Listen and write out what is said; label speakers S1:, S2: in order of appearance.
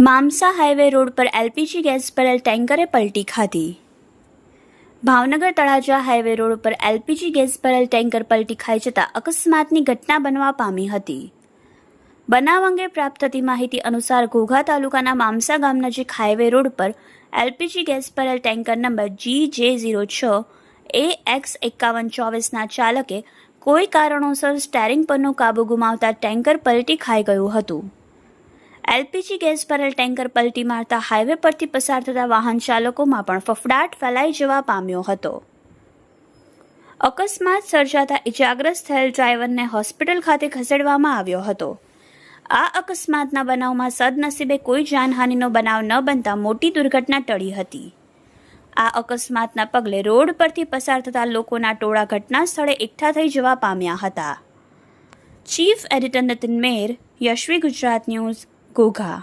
S1: મામસા highway road પર LPG gas ભરેલ ટેન્કરે પલટી ખાધી. ભાવનગર તળાજા હાઈવે રોડ પર એલપીજી ગેસ ભરેલ ટેન્કર પલટી ખાઈ જતા અકસ્માતની ઘટના બનવા પામી હતી. બનાવ અંગે પ્રાપ્ત થતી માહિતી અનુસાર ઘોઘા તાલુકાના મામસા ગામ નજીક હાઈવે રોડ પર એલપીજી ગેસ ભરેલ tanker number G J zero છ એ એક્સ એકાવન ચોવીસના ચાલકે કોઈ કારણોસર સ્ટેરિંગ પરનો કાબુ ગુમાવતા ટેન્કર પલટી ખાઈ ગયું હતું. એલપીજી ગેસ ભરેલ ટેન્કર પલટી મારતા હાઈવે પરથી પસાર થતા વાહન ચાલકોમાં પણ ફફડાટ ફેલાઈ જવા પામ્યો હતો. અકસ્માત સર્જાતા ઇજાગ્રસ્ત થયેલ ડ્રાઈવરને હોસ્પિટલ ખાતે ખસેડવામાં આવ્યો હતો. આ અકસ્માતના બનાવમાં સદનસીબે કોઈ જાનહાનિનો બનાવ ન બનતા મોટી દુર્ઘટના ટળી હતી. આ અકસ્માતના પગલે રોડ પરથી પસાર થતા લોકોના ટોળા ઘટના સ્થળે એકઠા થઈ જવા પામ્યા હતા. Chief editor Nitin Mer, Yashvi Gujarat news, Ghogha.